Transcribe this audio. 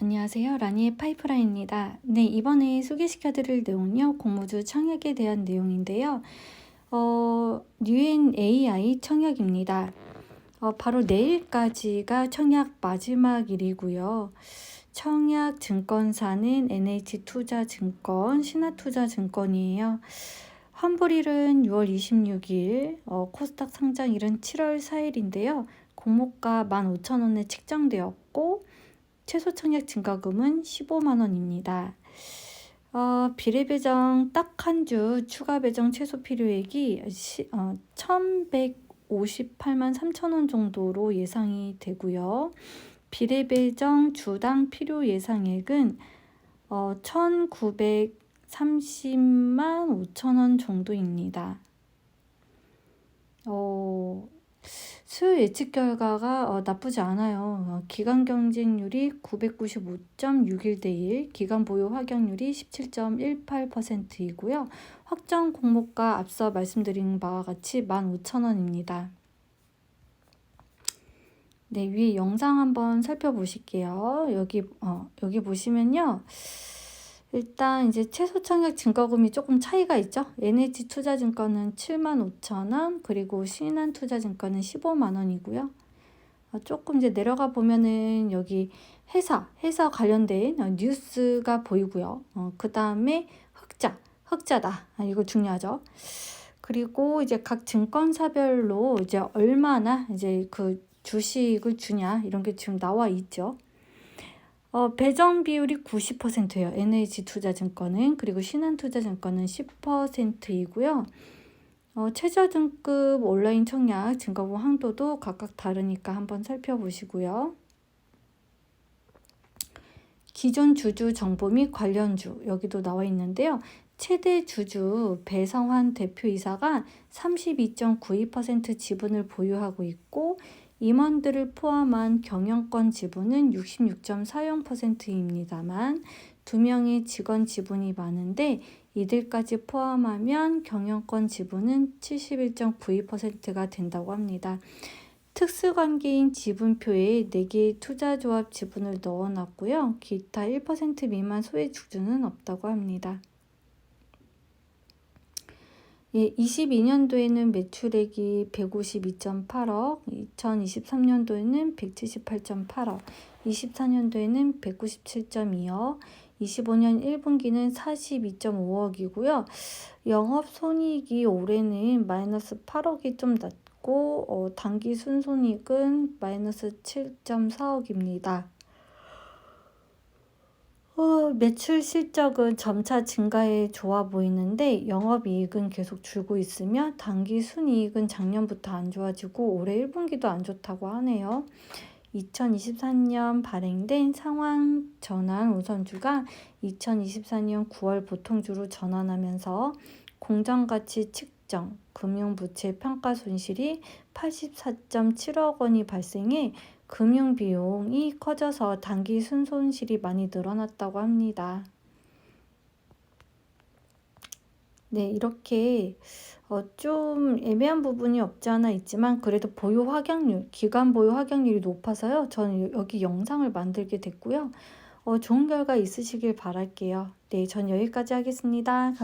안녕하세요. 라니의 파이프라인입니다. 네, 이번에 소개시켜 드릴 내용은요. 공모주 청약에 대한 내용인데요. 어, 뉴엔 AI 청약입니다. 어, 바로 내일까지가 청약 마지막 일이고요. 청약 증권사는 NH투자증권, 신화투자증권이에요. 환불일은 6월 26일, 어, 코스닥 상장일은 7월 4일인데요. 공모가 15,000원에 책정되었고, 최소 청약 증가금은 15만 원입니다. 어, 비례 배정 딱 한 주 추가 배정 최소 필요액이 시, 어, 1,158만 3천 원 정도로 예상이 되고요. 비례 배정 주당 필요 예상액은 어, 1,930만 5천 원 정도입니다. 어, 수요 예측 결과가 어, 나쁘지 않아요. 어, 기간 경쟁률이 995.61 대 1, 기간 보유 확약률이 17.18%이고요. 확정 공모가 앞서 말씀드린 바와 같이 15,000원입니다. 네, 위에 영상 한번 살펴보실게요. 여기 어, 여기 보시면요. 일단 이제 최소 청약 증가금이 조금 차이가 있죠. NH 투자증권은 7만 5천 원, 그리고 신한 투자증권은 15만 원이고요. 어, 조금 이제 내려가 보면은 여기 회사, 회사 관련된 어, 뉴스가 보이고요. 어, 그 다음에 흑자, 흑자다. 아, 이거 중요하죠. 그리고 이제 각 증권사별로 이제 얼마나 이제 그 주식을 주냐 이런 게 지금 나와 있죠. 어, 배정 비율이 90%예요. NH투자증권은 그리고 신한 투자증권은 10%이고요. 어, 최저 등급 온라인 청약 증거부 항도도 각각 다르니까 한번 살펴보시고요. 기존 주주 정보 및 관련주 여기도 나와 있는데요. 최대 주주 배성환 대표이사가 32.92% 지분을 보유하고 있고 임원들을 포함한 경영권 지분은 66.40%입니다만 두 명의 직원 지분이 많은데 이들까지 포함하면 경영권 지분은 71.92%가 된다고 합니다. 특수관계인 지분표에 4개의 투자조합 지분을 넣어놨고요. 기타 1% 미만 소액 주주는 없다고 합니다. 예, 22년도에는 매출액이 152.8억, 2023년도에는 178.8억, 24년도에는 197.2억, 25년 1분기는 42.5억이고요. 영업 손익이 올해는 마이너스 8억이 좀 낮고 어, 단기 순손익은 마이너스 7.4억입니다. 어, 매출 실적은 점차 증가해 좋아 보이는데 영업이익은 계속 줄고 있으며 단기 순이익은 작년부터 안 좋아지고 올해 1분기도 안 좋다고 하네요. 2023년 발행된 상황 전환 우선주가 2024년 9월 보통주로 전환하면서 공정가치 측정, 금융부채 평가 손실이 84.7억 원이 발생해 금융 비용이 커져서 단기 순손실이 많이 늘어났다고 합니다. 네, 이렇게 어, 좀 애매한 부분이 없지 않아 있지만 그래도 보유 확약률, 기간 보유 확약률이 높아서요. 저는 여기 영상을 만들게 됐고요. 어, 좋은 결과 있으시길 바랄게요. 네, 전 여기까지 하겠습니다. 감